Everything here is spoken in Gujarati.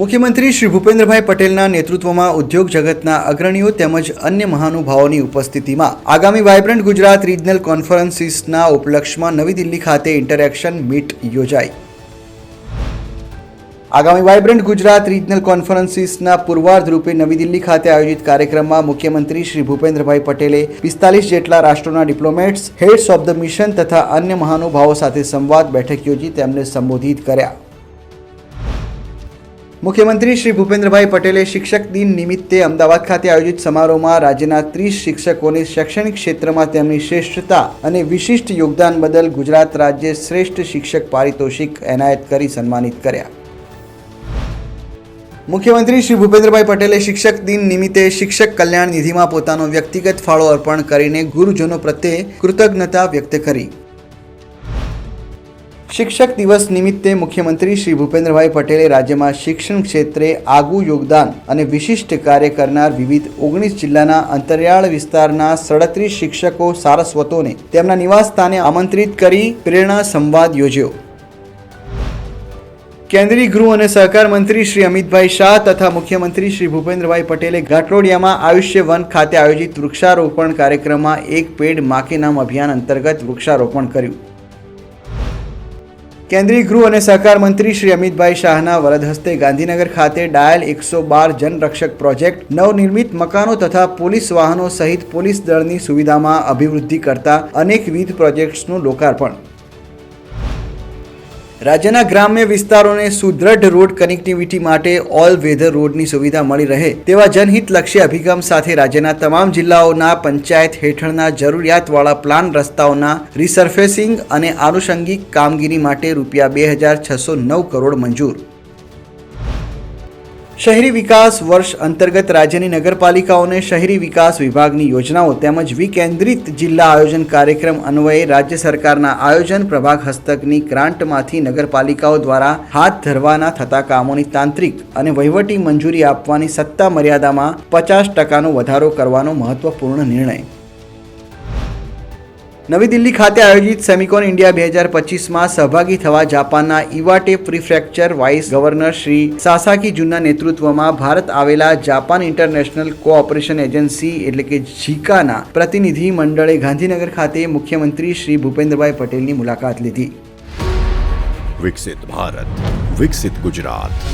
મુખ્યમંત્રી શ્રી ભૂપેન્દ્રભાઈ પટેલના નેતૃત્વમાં ઉદ્યોગ જગતના અગ્રણીઓ તેમજ અન્ય મહાનુભાવોની ઉપસ્થિતિમાં આગામી વાયબ્રન્ટ ગુજરાત રિજનલ કોન્ફરન્સીસના ઉપલક્ષમાં નવી દિલ્હી ખાતે ઇન્ટરેક્શન મીટ યોજાઈ. આગામી વાયબ્રન્ટ ગુજરાત રિજનલ કોન્ફરન્સીસના પૂર્વાર્ધ રૂપે નવી દિલ્હી ખાતે આયોજિત કાર્યક્રમમાં મુખ્યમંત્રી શ્રી ભૂપેન્દ્રભાઈ પટેલે પિસ્તાલીસ જેટલા રાષ્ટ્રોના diplomats, heads of the mission તથા અન્ય મહાનુભાવો સાથે સંવાદ બેઠક યોજી તેમને સંબોધિત કર્યા. મુખ્યમંત્રી શ્રી ભૂપેન્દ્રભાઈ પટેલે શિક્ષક દિન નિમિત્તે અમદાવાદ ખાતે આયોજિત સમારોહમાં રાજ્યના ત્રીસ શિક્ષકોને શૈક્ષણિક ક્ષેત્રમાં તેમની શ્રેષ્ઠતા અને વિશિષ્ટ યોગદાન બદલ ગુજરાત રાજ્ય શ્રેષ્ઠ શિક્ષક પારિતોષિક એનાયત કરી સન્માનિત કર્યા. મુખ્યમંત્રી શ્રી ભૂપેન્દ્રભાઈ પટેલે શિક્ષક દિન નિમિત્તે શિક્ષક કલ્યાણ નિધિમાં પોતાનો વ્યક્તિગત ફાળો અર્પણ કરીને ગુરુજનો પ્રત્યે કૃતજ્ઞતા વ્યક્ત કરી. શિક્ષક દિવસ નિમિત્તે મુખ્યમંત્રી શ્રી ભૂપેન્દ્રભાઈ પટેલે રાજ્યમાં શિક્ષણ ક્ષેત્રે આગવું યોગદાન અને વિશિષ્ટ કાર્ય કરનાર વિવિધ ઓગણીસ જિલ્લાના અંતરિયાળ વિસ્તારના સડત્રીસ શિક્ષકો સારસ્વતોને તેમના નિવાસસ્થાને આમંત્રિત કરી પ્રેરણા સંવાદ યોજ્યો. કેન્દ્રીય ગૃહ અને સહકાર મંત્રી શ્રી અમિતભાઈ શાહ તથા મુખ્યમંત્રી શ્રી ભૂપેન્દ્રભાઈ પટેલે ઘાટલોડિયામાં આયુષ્ય વન ખાતે આયોજિત વૃક્ષારોપણ કાર્યક્રમમાં એક પેડ માકે નામ અભિયાન અંતર્ગત વૃક્ષારોપણ કર્યું. કેન્દ્રીય ગૃહ અને સહકાર મંત્રી શ્રી અમિતભાઈ શાહના વરદ હસ્તે ગાંધીનગર ખાતે ડાયલ એકસો બાર જનરક્ષક પ્રોજેક્ટ નવનિર્મિત મકાનો તથા પોલીસ વાહનો સહિત પોલીસ દળની સુવિધામાં અભિવૃદ્ધિ કરતા અનેકવિધ પ્રોજેક્ટ્સનું લોકાર્પણ. રાજ્યના ગ્રામ્ય વિસ્તારોને સુદ્રઢ રોડ કનેક્ટિવિટી માટે ઓલ વેધર રોડની સુવિધા મળી રહે તેવા જનહિતલક્ષી અભિગમ સાથે રાજ્યના તમામ જિલ્લાઓના પંચાયત હેઠળના જરૂરિયાતવાળા પ્લાન રસ્તાઓના રિસર્ફેસિંગ અને આનુષંગિક કામગીરી માટે રૂપિયા બે હજાર છસો નવ કરોડ મંજૂર. શહેરી વિકાસ વર્ષ અંતર્ગત રાજ્યની નગરપાલિકાઓને શહેરી વિકાસ વિભાગની યોજનાઓ તેમજ વિકેન્દ્રિત જિલ્લા આયોજન કાર્યક્રમ અન્વયે રાજ્ય સરકારના આયોજન પ્રભાગ હસ્તકની ગ્રાન્ટમાંથી નગરપાલિકાઓ દ્વારા હાથ ધરવાના થતા કામોની તાંત્રિક અને વહીવટી મંજૂરી આપવાની સત્તા મર્યાદામાં પચાસ ટકાનો વધારો કરવાનો મહત્વપૂર્ણ નિર્ણય. નવી દિલ્હી ખાતે આયોજિત સેમિકોન ઇન્ડિયા બે હજાર પચીસમાં સહભાગી થવા જાપાનના Iwate prefecture vice governor Shri Sasaki જુનના નેતૃત્વમાં ભારત આવેલા જાપાન ઇન્ટરનેશનલ કોઓપરેશન એજન્સી એટલે કે ઝીકાના પ્રતિનિધિ મંડળે ગાંધીનગર ખાતે મુખ્યમંત્રી શ્રી ભૂપેન્દ્રભાઈ પટેલની મુલાકાત લીધી. વિકસિત ભારત, વિકસિત ગુજરાત.